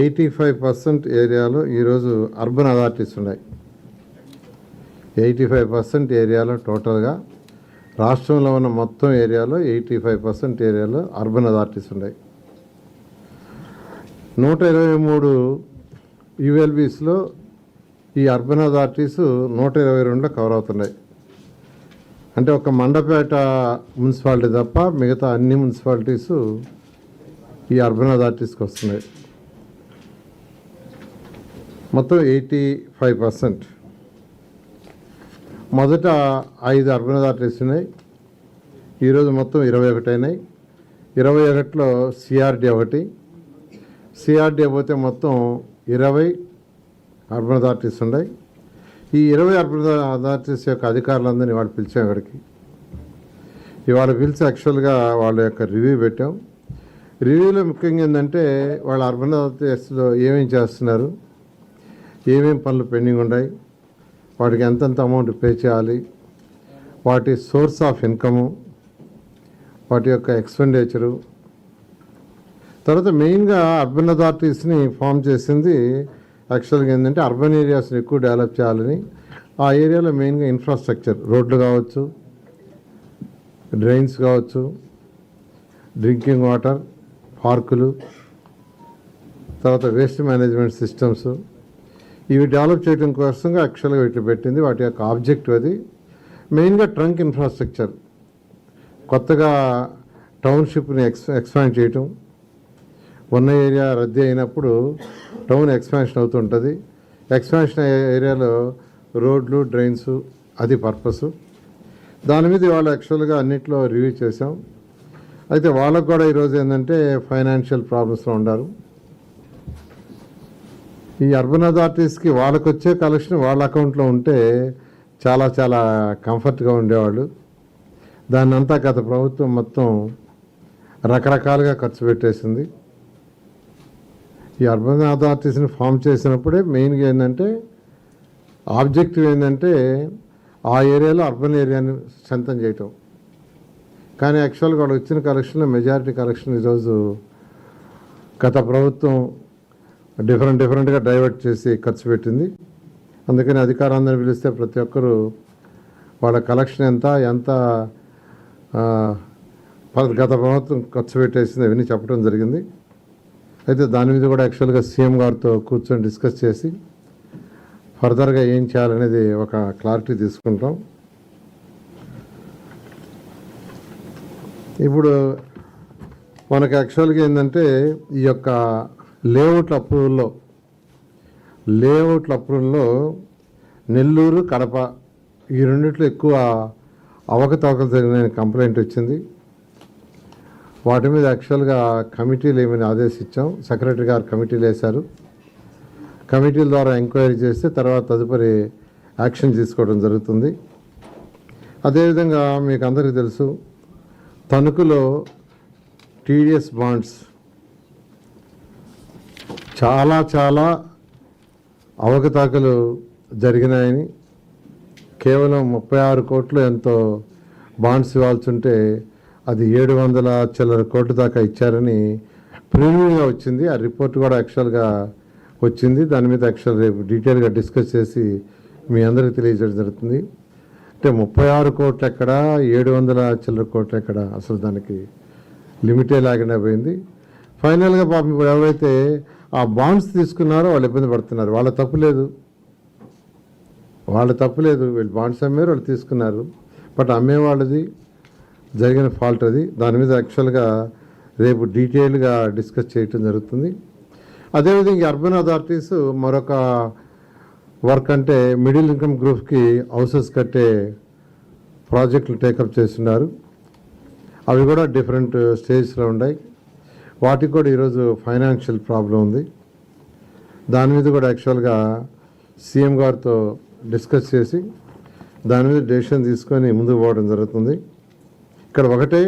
Eighty five percent ఏరియాలో ఈరోజు urban authorities ఉన్నాయి. ఎయిటీ ఫైవ్ పర్సెంట్ ఏరియాలో టోటల్గా రాష్ట్రంలో ఉన్న మొత్తం ఏరియాలో ఎయిటీ ఫైవ్ పర్సెంట్ ఏరియాలో అర్బన్ అథారిటీస్ ఉన్నాయి. నూట ఇరవై మూడు యుఎల్బీస్లో ఈ అర్బన్ అథారిటీస్ నూట ఇరవై రెండులో కవర్ అవుతున్నాయి. అంటే ఒక మండపేట మున్సిపాలిటీ తప్ప మిగతా అన్ని మున్సిపాలిటీస్ ఈ అర్బన్ అథారిటీస్కి వస్తున్నాయి. మొత్తం ఎయిటీ ఫైవ్ పర్సెంట్. మొదట ఐదు అర్బన్ అథారిటీస్ ఉన్నాయి. ఈరోజు మొత్తం ఇరవై ఒకటి అయినాయి. ఇరవై ఒకటిలో సిఆర్డి ఒకటి. సిఆర్డీ పోతే మొత్తం ఇరవై అర్బన్ అథారిటీస్ ఉన్నాయి. ఈ ఇరవై అర్బన్ అథారిటీస్ యొక్క అధికారులందరినీ వాళ్ళు పిలిచాం ఇక్కడికి. ఇవాళ పిలిచి యాక్చువల్గా వాళ్ళ యొక్క రివ్యూ పెట్టాం. రివ్యూలో ముఖ్యంగా ఏంటంటే వాళ్ళ అర్బన్ అథారిటీస్లో ఏమేమి చేస్తున్నారు ఏమేమి పనులు పెండింగ్ ఉన్నాయి వాటికి ఎంతెంత అమౌంట్ పే చేయాలి వాటి సోర్స్ ఆఫ్ ఇన్కము వాటి యొక్క ఎక్స్పెండిచరు. తర్వాత మెయిన్గా అర్బన్ అథారిటీస్ని ఫామ్ చేసింది యాక్చువల్గా ఏంటంటే అర్బన్ ఏరియాస్ని ఎక్కువ డెవలప్ చేయాలని. ఆ ఏరియాలో మెయిన్గా ఇన్ఫ్రాస్ట్రక్చర్ రోడ్లు కావచ్చు డ్రైన్స్ కావచ్చు డ్రింకింగ్ వాటర్ పార్కులు తర్వాత వేస్ట్ మేనేజ్మెంట్ సిస్టమ్స్. ఇవి డెవలప్ చేయడం కోసంగా యాక్చువల్గా వీటిని పెట్టింది. వాటి యొక్క ఆబ్జెక్టివ్ అది. మెయిన్గా ట్రంక్ ఇన్ఫ్రాస్ట్రక్చర్. కొత్తగా టౌన్షిప్ని ఎక్స్ ఎక్స్పాండ్ చేయటం. ఉన్న ఏరియా రద్దీ అయినప్పుడు టౌన్ ఎక్స్పాన్షన్ అవుతుంటుంది. ఎక్స్పాన్షన్ అయ్యే ఏరియాలో రోడ్లు డ్రైన్స్ అది పర్పస్. దాని మీద వాళ్ళు యాక్చువల్గా అన్నింటిలో రివ్యూ చేసాం అయితే వాళ్ళకు కూడా ఈరోజు ఏంటంటే ఫైనాన్షియల్ ప్రాబ్లమ్స్లో ఉండారు ఈ అర్బన్ అథారిటీస్కి వాళ్ళకు వచ్చే కలెక్షన్ వాళ్ళ అకౌంట్లో ఉంటే చాలా చాలా కంఫర్ట్గా ఉండేవాళ్ళు. దాన్ని అంతా గత ప్రభుత్వం మొత్తం రకరకాలుగా ఖర్చు పెట్టేసింది. ఈ అర్బన్ అథారిటీస్ని ఫామ్ చేసినప్పుడే మెయిన్గా ఏంటంటే ఆబ్జెక్టివ్ ఏంటంటే ఆ ఏరియాలో అర్బన్ ఏరియాని సొంతం చేయటం. కానీ యాక్చువల్గా వాళ్ళు వచ్చిన కలెక్షన్లో మెజారిటీ కలెక్షన్ ఈరోజు గత ప్రభుత్వం డిఫరెంట్ డిఫరెంట్గా డైవర్ట్ చేసి ఖర్చు పెట్టింది. అందుకని అధికారాందరిని పిలిస్తే ప్రతి ఒక్కరూ వాళ్ళ కలెక్షన్ ఎంత ఎంత గత ప్రభుత్వం ఖర్చు పెట్టేసింది అవన్నీ చెప్పడం జరిగింది. అయితే దాని మీద కూడా యాక్చువల్గా సీఎం గారితో కూర్చొని డిస్కస్ చేసి ఫర్దర్గా ఏం చేయాలనేది ఒక క్లారిటీ తీసుకుంటాం. ఇప్పుడు మనకు యాక్చువల్గా ఏంటంటే ఈ యొక్క లేఅవుట్ల అప్రూవల్లో లేఅవుట్ల అప్రూవల్లో నెల్లూరు కడప ఈ రెండిట్లో ఎక్కువ అవకతవకలు జరిగిన కంప్లైంట్ వచ్చింది. వాటి మీద యాక్చువల్గా కమిటీలు ఏమైనా ఆదేశించాం సెక్రటరీ గారు కమిటీలు వేశారు. కమిటీల ద్వారా ఎంక్వైరీ చేస్తే తర్వాత తదుపరి యాక్షన్ తీసుకోవడం జరుగుతుంది. అదేవిధంగా మీకు అందరికీ తెలుసు తణుకులో టీడీఎస్ బాండ్స్ చాలా చాలా అవకతవకలు జరిగినాయని కేవలం ముప్పై ఆరు కోట్లు ఎంతో బాండ్స్ ఇవ్వాల్సి ఉంటే అది ఏడు వందల చిల్లర కోట్ల దాకా ఇచ్చారని ప్రిలిమినరీగా వచ్చింది. ఆ రిపోర్ట్ కూడా యాక్చువల్గా వచ్చింది. దాని మీద యాక్చువల్ రేపు డీటెయిల్గా డిస్కస్ చేసి మీ అందరికీ తెలియజేయడం జరుగుతుంది. అంటే ముప్పై ఆరు కోట్లు ఎక్కడ ఏడు వందల చిల్లర కోట్లు ఎక్కడ అసలు దానికి లిమిటే లాగానే పోయింది. ఫైనల్గా పాపం ఇప్పుడు ఎవరైతే ఆ బాండ్స్ తీసుకున్నారో వాళ్ళు ఇబ్బంది పడుతున్నారు. వాళ్ళ తప్పు లేదు. వాళ్ళ తప్పు లేదు. వీళ్ళు బాండ్స్ అమ్మారు వాళ్ళు తీసుకున్నారు. బట్ అమ్మేవాళ్ళది జరిగిన ఫాల్ట్ అది. దాని మీద యాక్చువల్గా రేపు డీటెయిల్గా డిస్కస్ చేయటం జరుగుతుంది. అదేవిధంగా అర్బన్ అథారిటీస్ మరొక వర్క్ అంటే మిడిల్ ఇన్కమ్ గ్రూప్స్కి హౌసెస్ కట్టే ప్రాజెక్టులు టేకప్ చేస్తున్నారు. అవి కూడా డిఫరెంట్ స్టేజ్లో ఉన్నాయి. వాటికి కూడా ఈరోజు ఫైనాన్షియల్ ప్రాబ్లం ఉంది. దాని మీద కూడా యాక్చువల్గా సీఎం గారితో డిస్కస్ చేసి దాని మీద డెసిషన్ తీసుకొని ముందుకు పోవడం జరుగుతుంది. ఇక్కడ ఒకటే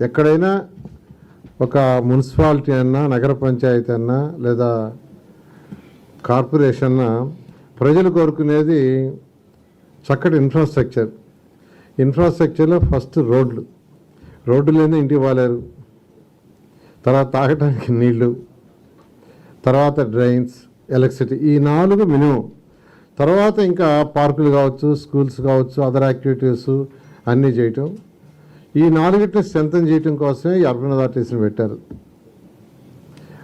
ఎక్కడైనా ఒక మున్సిపాలిటీ అన్నా నగర పంచాయతీ అన్నా లేదా కార్పొరేషన్ అన్నా ప్రజలు కోరుకునేది చక్కటి ఇన్ఫ్రాస్ట్రక్చర్ ఇన్ఫ్రాస్ట్రక్చర్లో ఫస్ట్ రోడ్లు. రోడ్డు లేని ఇంటికి పోలేరు. తర్వాత తాగటానికి నీళ్ళు. తర్వాత డ్రైన్స్ ఎలక్ట్రిసిటీ ఈ నాలుగు మినిమం తర్వాత ఇంకా పార్కులు కావచ్చు స్కూల్స్ కావచ్చు అదర్ యాక్టివిటీస్ అన్నీ చేయటం. ఈ నాలుగిటిని స్ట్రెంథన్ చేయటం కోసమే ఈ అర్బన్ అథారిటీస్ని పెట్టారు.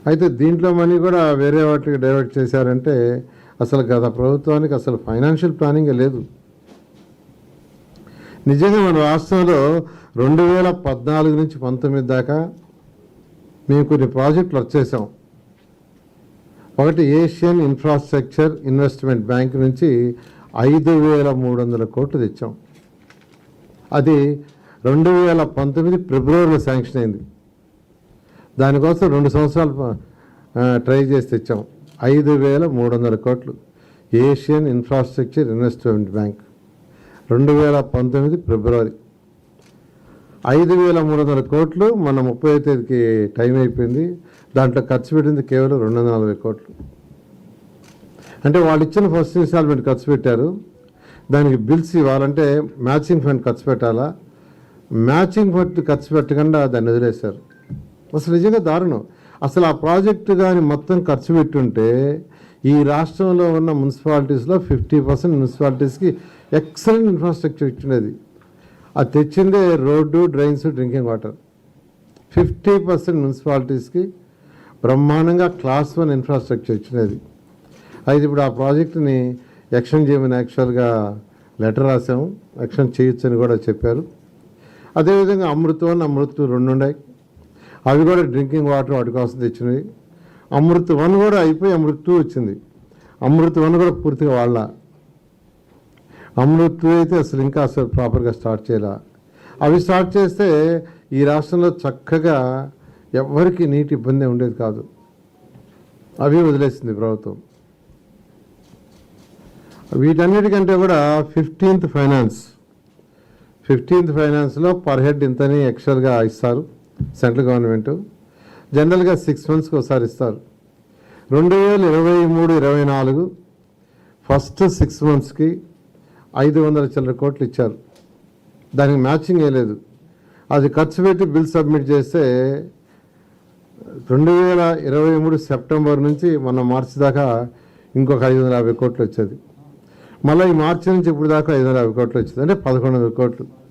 అయితే దీంట్లో మనీ కూడా వేరే వాటికి డైవర్ట్ చేశారంటే అసలు గత ప్రభుత్వానికి అసలు ఫైనాన్షియల్ ప్లానింగ్ లేదు. నిజంగా మన రాష్ట్రంలో రెండు వేల పద్నాలుగు నుంచి పంతొమ్మిది దాకా మేము కొన్ని ప్రాజెక్టులు వచ్చేసాం ఒకటి ఏషియన్ ఇన్ఫ్రాస్ట్రక్చర్ ఇన్వెస్ట్మెంట్ బ్యాంక్ నుంచి ఐదు వేల మూడు వందల కోట్లు తెచ్చాం. అది రెండు వేల పంతొమ్మిది ఫిబ్రవరిలో శాంక్షన్ అయింది. దానికోసం రెండు సంవత్సరాలు ట్రై చేసి తెచ్చాం. ఐదు వేల మూడు వందల కోట్లు. Asian infrastructure investment bank. రెండు వేల పంతొమ్మిది ఫిబ్రవరి. ఐదు వేల మూడు వందల కోట్లు మన ముప్పై తేదీకి టైం అయిపోయింది. దాంట్లో ఖర్చు పెట్టింది కేవలం రెండు వందల నలభై కోట్లు. అంటే వాళ్ళు ఇచ్చిన ఫస్ట్ ఇన్స్టాల్మెంట్ ఖర్చు పెట్టారు. దానికి బిల్స్ ఇవ్వాలంటే మ్యాచింగ్ ఫండ్ ఖర్చు పెట్టాలా? మ్యాచింగ్ ఫండ్ ఖర్చు పెట్టకుండా దాన్ని వదిలేశారు. అసలు నిజంగా దారుణం. అసలు ఆ ప్రాజెక్టు కానీ మొత్తం ఖర్చు పెట్టుంటే ఈ రాష్ట్రంలో ఉన్న మున్సిపాలిటీస్లో ఫిఫ్టీ పర్సెంట్ మున్సిపాలిటీస్కి ఎక్సలెంట్ ఇన్ఫ్రాస్ట్రక్చర్ ఇచ్చినది అది తెచ్చిందే road drains drinking water. Fifty percent మున్సిపాలిటీస్కి బ్రహ్మాండంగా క్లాస్ వన్ ఇన్ఫ్రాస్ట్రక్చర్ ఇచ్చినది అయితే ఇప్పుడు ఆ ప్రాజెక్టుని ఎక్షన్ చేయమని యాక్చువల్గా లెటర్ రాసాము ఎక్షన్ చేయొచ్చని కూడా చెప్పారు. అదేవిధంగా అమృతం వన్ అమృతం రెండు ఉన్నాయి అవి కూడా డ్రింకింగ్ వాటర్ వాటి కోసం తెచ్చినవి. అమృత్ వన్ కూడా అయిపోయి అమృత్ టూ వచ్చింది. అమృత్ వన్ కూడా పూర్తిగా వాళ్ళ. అమృత్ టూ అయితే అసలు ఇంకా అసలు ప్రాపర్గా స్టార్ట్ చేయాల. అవి స్టార్ట్ చేస్తే ఈ రాష్ట్రంలో చక్కగా ఎవరికి నీటి ఇబ్బంది ఉండేది కాదు. అవి వదిలేసింది ప్రభుత్వం. వీటన్నిటికంటే కూడా ఫిఫ్టీన్త్ ఫైనాన్స్ ఫిఫ్టీన్త్ ఫైనాన్స్లో పర్ హెడ్ ఇంతని ఎక్స్ట్రాగా ఇస్తారు. Central government. జనరల్గా సిక్స్ మంత్స్కి ఒకసారి ఇస్తారు. రెండు వేల ఇరవై మూడు ఇరవై నాలుగు ఫస్ట్ సిక్స్ మంత్స్కి ఐదు వందల చిల్లర కోట్లు ఇచ్చారు. దానికి మ్యాచింగ్ వేయలేదు అది ఖర్చు పెట్టి బిల్ సబ్మిట్ చేస్తే రెండు వేల ఇరవై మూడు సెప్టెంబర్ నుంచి మొన్న మార్చి దాకా ఇంకొక ఐదు వందల యాభై కోట్లు వచ్చేది. మళ్ళీ ఈ మార్చి నుంచి ఇప్పుడు దాకా ఐదు వందల యాభై కోట్లు వచ్చింది. అంటే పదకొండు వందల కోట్లు.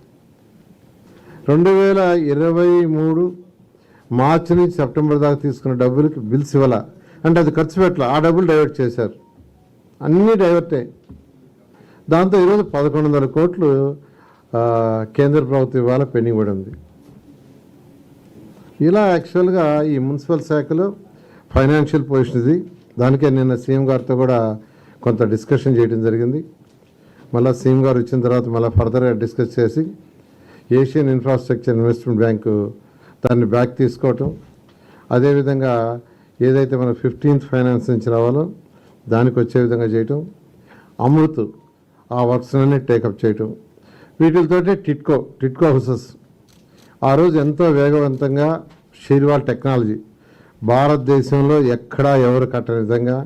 రెండు వేల ఇరవై మూడు మార్చి నుంచి సెప్టెంబర్ దాకా తీసుకున్న డబ్బులకి బిల్స్ ఇవ్వాల? అంటే అది ఖర్చు పెట్టాల? ఆ డబ్బులు డైవర్ట్ చేశారు. అన్నీ డైవర్టే. దాంతో ఈరోజు పదకొండు వందల కోట్లు కేంద్ర ప్రభుత్వం ఇవాళ పెండింగ్ పడి ఉంది. ఇలా యాక్చువల్గా ఈ మున్సిపల్ శాఖలో ఫైనాన్షియల్ పొజిషన్ ఇది. దానికే నిన్న సీఎం గారితో కూడా కొంత డిస్కషన్ చేయడం జరిగింది. మళ్ళీ సీఎం గారు వచ్చిన తర్వాత మళ్ళీ ఫర్దర్గా డిస్కస్ చేసి ఏషియన్ ఇన్ఫ్రాస్ట్రక్చర్ ఇన్వెస్ట్మెంట్ బ్యాంకు దాన్ని బ్యాక్ తీసుకోవటం. అదేవిధంగా ఏదైతే మన ఫిఫ్టీన్త్ ఫైనాన్స్ నుంచి రావాలో దానికి వచ్చే విధంగా చేయటం. అమృత్ ఆ వర్క్స్ టేకప్ చేయటం. వీటితోటి టిట్కో టిట్కో హౌసెస్. ఆ రోజు ఎంతో వేగవంతంగా షీర్వాల్ టెక్నాలజీ భారతదేశంలో ఎక్కడా ఎవరు కట్టని విధంగా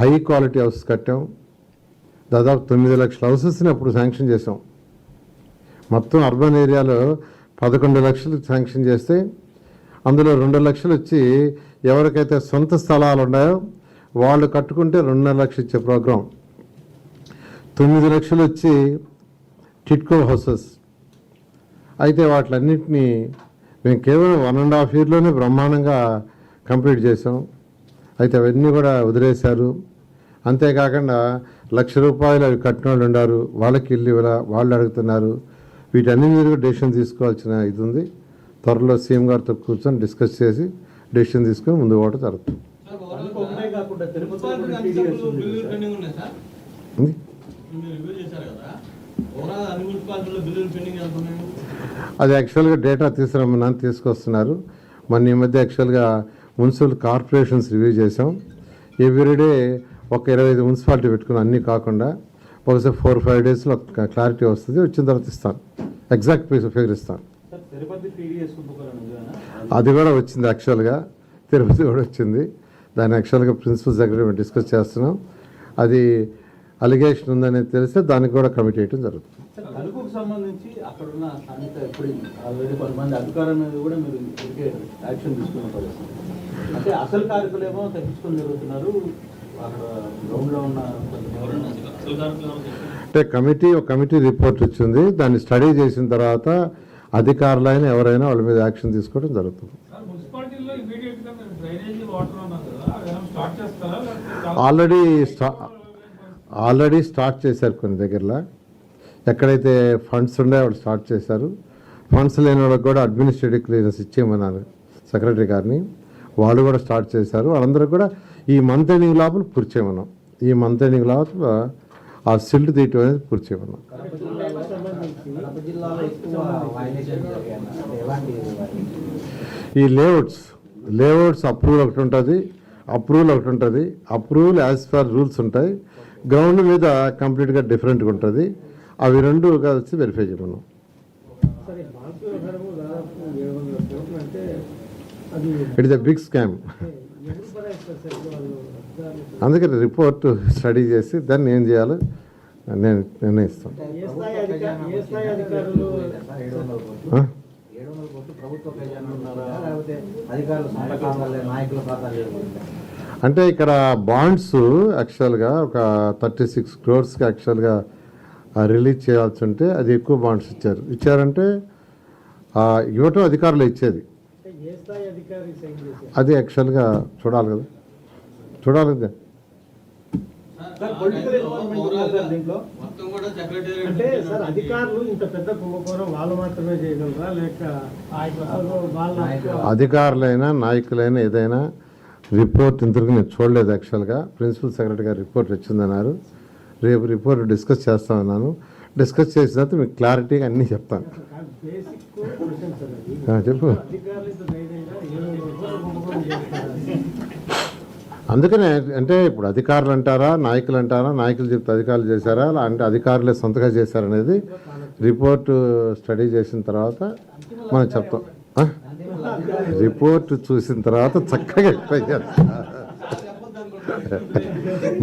హై క్వాలిటీ హౌస్ కట్టాం. దాదాపు తొమ్మిది లక్షల హౌసెస్ని అప్పుడు శాంక్షన్ చేసాం మొత్తం అర్బన్ ఏరియాలో పదకొండు లక్షలు శాంక్షన్ చేస్తే అందులో రెండు లక్షలు వచ్చి ఎవరికైతే సొంత స్థలాలు ఉన్నాయో వాళ్ళు కట్టుకుంటే రెండున్నర లక్షలు ఇచ్చే ప్రోగ్రాం. తొమ్మిది లక్షలు వచ్చి టిట్కో హౌసెస్. అయితే వాటిలన్నింటినీ మేము కేవలం వన్ అండ్ హాఫ్ ఇయర్లోనే బ్రహ్మాండంగా కంప్లీట్ చేసాం అయితే అవన్నీ కూడా వదిలేశారు. అంతేకాకుండా లక్ష రూపాయలు అవి కట్టిన వాళ్ళు ఉన్నారు వాళ్ళకి ఇల్లు ఇవ్వాల? వాళ్ళు అడుగుతున్నారు. వీటన్ని మీద డెసిషన్ తీసుకోవాల్సిన ఇది ఉంది. త్వరలో సీఎం గారితో కూర్చొని డిస్కస్ చేసి డెసిషన్ తీసుకొని ముందు పోవడం జరుగుతుంది అది యాక్చువల్గా డేటా తీసుకురమ్మని తీసుకొస్తున్నారు. మొన్న ఈ మధ్య యాక్చువల్గా మున్సిపల్ కార్పొరేషన్స్ రివ్యూ చేసాం ఎవ్రీడే ఒక ఇరవై ఐదు మున్సిపాలిటీ పెట్టుకుని అన్నీ కాకుండా ఒకసారి ఫోర్ ఫైవ్ డేస్లో క్లారిటీ వస్తుంది. వచ్చిన తర్వాత ఇస్తాను. ఎగ్జాక్ట్ పీస్ ఫిగర్ ఇస్తాను? అది కూడా వచ్చింది యాక్చువల్గా తిరుపతి కూడా వచ్చింది. దాన్ని యాక్చువల్గా ప్రిన్సిపల్ సెక్రటరీ మేము డిస్కస్ చేస్తున్నాం. అది అలిగేషన్ ఉందని తెలిస్తే దానికి కూడా కమిటీ చేయడం జరుగుతుంది. సార్ తణుకుకు సంబంధించి అక్కడ ఉన్న స్థానిక ఇప్పుడు ఆల్రెడీ కొంతమంది అధికారుల మీద కూడా మీరు ఇప్పటికే యాక్షన్ తీసుకున్న పరిస్థితి. అంటే అసలు తగ్గించుకొని జరుగుతున్నారు అక్కడ గ్రౌండ్లో ఉన్న ఎవరన్నా అంటే కమిటీ ఒక కమిటీ రిపోర్ట్ వచ్చింది దాన్ని స్టడీ చేసిన తర్వాత అధికారులైన ఎవరైనా వాళ్ళ మీద యాక్షన్ తీసుకోవడం జరుగుతుంది. ఆల్రెడీ స్టా ఆల్రెడీ స్టార్ట్ చేశారు కొన్ని దగ్గరలో. ఎక్కడైతే ఫండ్స్ ఉన్నాయో వాళ్ళు స్టార్ట్ చేశారు. ఫండ్స్ లేని వాళ్ళకి కూడా అడ్మినిస్ట్రేటివ్ క్లియరెన్స్ ఇచ్చేయమన్నారు సెక్రటరీ గారిని. వాళ్ళు కూడా స్టార్ట్ చేశారు. వాళ్ళందరూ కూడా ఈ మంత్ ఎండింగ్ లోపల పూర్తి చేయమన్నాం. ఈ మంత్ ఎండింగ్ లోపల ఆ సిల్ట్ తీయటం అనేది పూర్తి చేయమన్నాం? ఈ లేఅవుట్స్ లేఅవుట్స్ అప్రూవల్ ఒకటి ఉంటుంది అప్రూవల్ ఒకటి ఉంటుంది అప్రూవల్ యాజ్ పర్ రూల్స్ ఉంటాయి. గ్రౌండ్ మీద కంప్లీట్గా డిఫరెంట్గా ఉంటుంది. అవి రెండు కలిసి verify చేయమన్నాం. It is a big scam ఎవరు భరాయిస్తారు సార్ వాళ్ళు అధికారులు అందుకని రిపోర్ట్ స్టడీ చేసి దాన్ని ఏం చేయాలో నేను నిర్ణయిస్తాను. అంటే ఇక్కడ బాండ్స్ యాక్చువల్గా ఒక థర్టీ సిక్స్ క్రోర్స్కి యాక్చువల్గా రిలీజ్ చేయాల్సి ఉంటే అది ఎక్కువ బాండ్స్ ఇచ్చారు. ఇచ్చారంటే ఆ, ఇవ్వటం అధికారులు ఇచ్చేది. అది యాక్చువల్గా చూడాలి కదా. చూడాలి కదా సార్, political involvement ఉందా సార్ దీంట్లో? మొత్తం కూడా సెక్రటేరియట్ అంటే సార్ అధికారులు ఇంత పెద్ద కుంభకోణం వాళ్ళు మాత్రమే చేయగలరా? లేక వాళ్ళ అధికారులైనా నాయకులైనా ఏదైనా రిపోర్ట్ ఇంతవరకు నేను చూడలేదు యాక్చువల్గా ప్రిన్సిపల్ సెక్రటరీ గారు రిపోర్ట్ వచ్చిందన్నారు. రేపు రిపోర్ట్ డిస్కస్ చేస్తామన్నాను డిస్కస్ చేసిన తర్వాత మీకు క్లారిటీగా అన్నీ చెప్తాను. చెప్పు. అందుకనే అంటే ఇప్పుడు అధికారులు అంటారా నాయకులు అంటారా నాయకులు చెప్తే అధికారులు చేశారా అంటే అధికారులే సొంతగా చేశారనేది రిపోర్ట్ స్టడీ చేసిన తర్వాత మనం చెప్తాం. రిపోర్ట్ చూసిన తర్వాత చక్కగా ఎక్స్ప్లెయిన్ చేస్తా.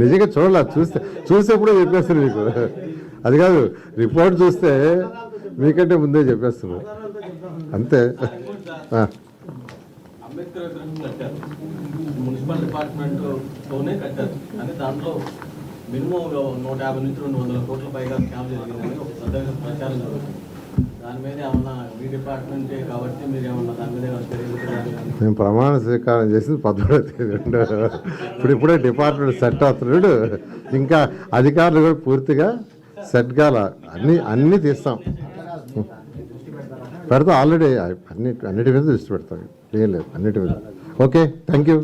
నిజంగా చూడాల? చూస్తే చూసేప్పుడే చెప్పేస్తారు మీకు. అది కాదు రిపోర్ట్ చూస్తే మీకంటే ముందే చెప్పేస్తున్నారు. అంతే. మున్సిపల్ డిపార్ట్మెంట్తోనే కట్టారు. కానీ దాంట్లో మినిమం నూట యాభై నుంచి రెండు వందల కోట్ల పైగా స్కామ్ జరిగిందని ఒక పెద్దగా ప్రచారం జరుగుతుంది. దాని మీద ఏమన్నా మీ డిపార్ట్మెంటే కాబట్టి మీరు ఏమన్నా దాని మీద మేము ప్రమాణ స్వీకారం చేసింది పదమూడో తేదీ రెండు. ఇప్పుడు ఇప్పుడే డిపార్ట్మెంట్ సెట్ అవుతున్నాడు ఇంకా అధికారులు కూడా పూర్తిగా సెట్ కాల. అన్ని అన్నీ తీస్తాం. పెడతాం ఆల్రెడీ. అన్ని అన్నిటి మీద దృష్టి పెడతాం. ఏం లేదు అన్నిటి మీద. Okay thank you.